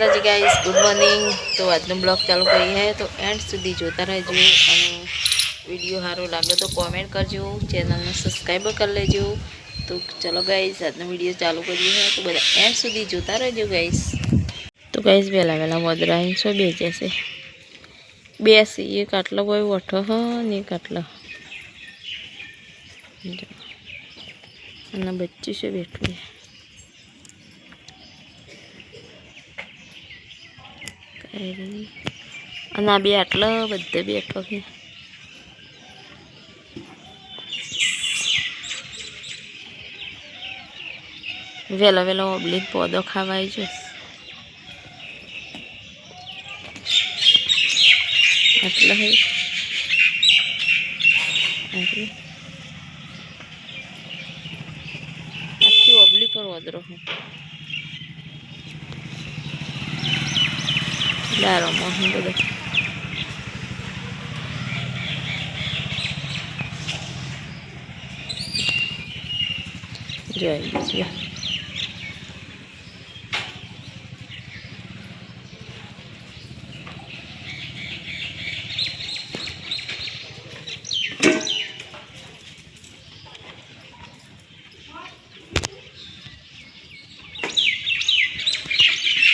જી guys good morning તો આજનો blog ચાલુ કરી હે તો એન્ડ સુધી જોતા રહેજો અને વિડીયો સારો લાગે તો કોમેન્ટ કરજો ચેનલને સબસ્ક્રાઈબ કરી લેજો તો ચલો ગાઈસ આજનો વિડીયો ચાલુ કરીએ હે તો બધા એન્ડ સુધી જોતા રહેજો ગાઈસ તો ગાઈસ વહેલા વહેલા વદરા અહીં શું બે જશે બેસી એક આટલો કોઈ વઠો હ ને એક આટલો જો. અને બચ્ચું છે બેઠું છે કરી. અને આ બે આટલો બધે બેઠો છે વહેલો વહેલો ઓબલી પોદો ખાવાય છે આટલો હે આટલું. આખી ઓબલી પર વધરો હું Claro, mojen bebé. Ya, ya.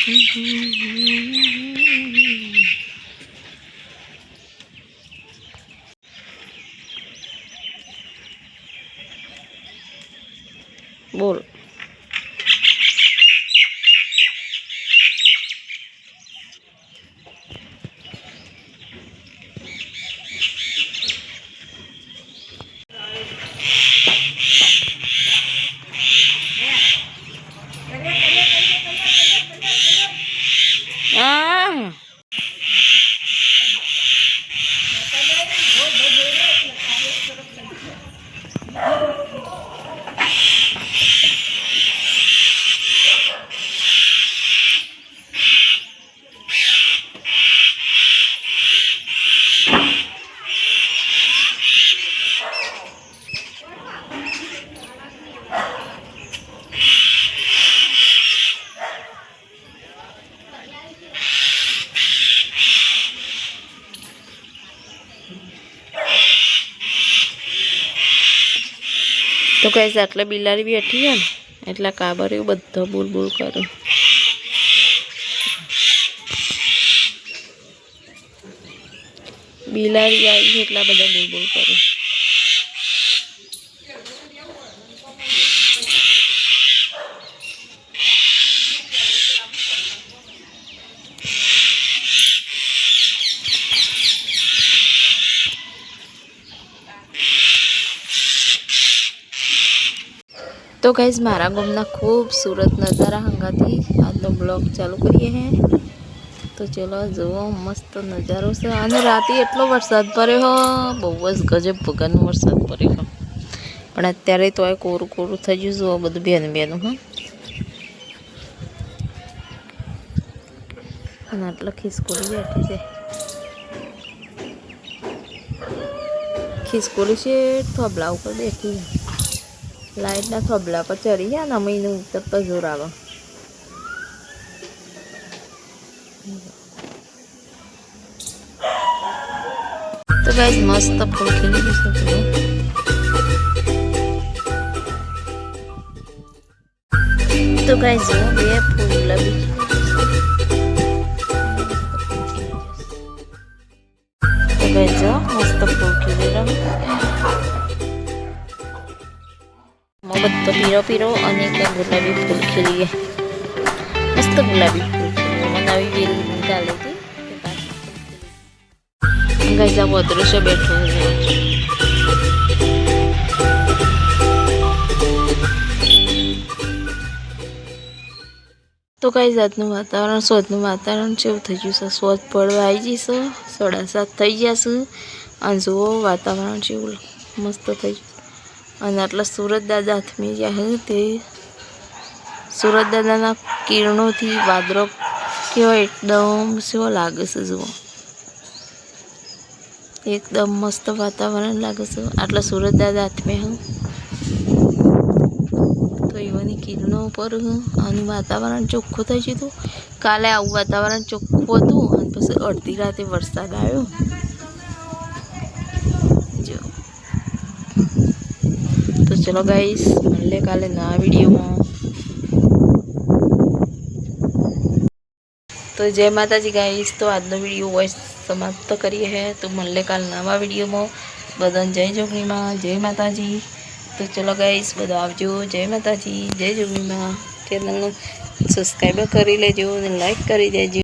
Mm-hmm. તો કઈ આટલે બિલાડી બેઠી છે ને, એટલે કાબર એવું બધો બોલ બોલ કરે. બિલાડી આવી છે, એટલા બધા બોલ બોલ કરે. તો ગાઈઝ મારા ગામના ખૂબસૂરત નજારા હંગાથી આજનો બ્લોગ ચાલુ કરીએ હે. તો ચલો, જુઓ, મસ્ત નજારો છે. અને રાતે એટલો વરસાદ પડ્યો હો. બહુ જ ગજબ ભગવાનનો વરસાદ પડ્યો પણ અત્યારે તો એ કોરું કોરું થઈ ગયું. જુઓ, બધું બેન બેનું હા. અને આટલા ખિસકોલી બેઠી છે. ખિસકોલી છે થોબલા ઉપર બેઠી. છે લાઈટના થોબલા પર ચડી ગયા ને અમે ઉતરતા આવે તો ગાઈઝ મસ્ત ફૂલ ખીલી ગયું છે તો ગાઈઝ બે ફૂલ લબી તો ગાઈઝ મસ્ત ફૂલ ખીલી રહ્યું બધો પીરો પીરો અને કંઈ ગુલાબી ફૂલ ખીલી ગયા મસ્ત ગુલાબી ફૂલ ખીલી મને આવી વેલ ચાલે છે ગાઈઝ આ દ્રશ્ય બેઠું છે તો કઈ જાતનું વાતાવરણ સ્વચ્છનું વાતાવરણ કેવું થઈ ગયું છે સ્વચ્છ પડવા આવી જશે સાડા સાત થઈ જશે અને જુઓ વાતાવરણ જેવું મસ્ત થઈ ગયું અને આટલા સુરત દાદા હાથમી જાય તે સુરત દાદાના કિરણોથી વાદળો કેવો એકદમ કેવો લાગે છે જુઓ. એકદમ મસ્ત વાતાવરણ લાગે છે. આટલા સુરત દાદા હાથમે હું. તો એવાની કિરણ ઉપર અને વાતાવરણ ચોખ્ખું થઈ હતું. કાલે આવું વાતાવરણ ચોખ્ખું હતું અને પછી અડધી રાતે વરસાદ આવ્યો. તો ચલો ગાઈસ મળીએ કાલે નવા વિડીયોમાં તો જય માતાજી ગાઈસ તો આજનો વિડીયો વોઇસ સમાપ્ત કરીએ હે તો મળીએ કાલ નવા વિડીયોમાં બધાને જય જોગણીમાં જય માતાજી તો ચલો ગાઈસ બધા આવજો જય માતાજી જય જોગણીમાં ચેનલને સબસ્ક્રાઈબર કરી લેજો અને લાઈક કરી દેજો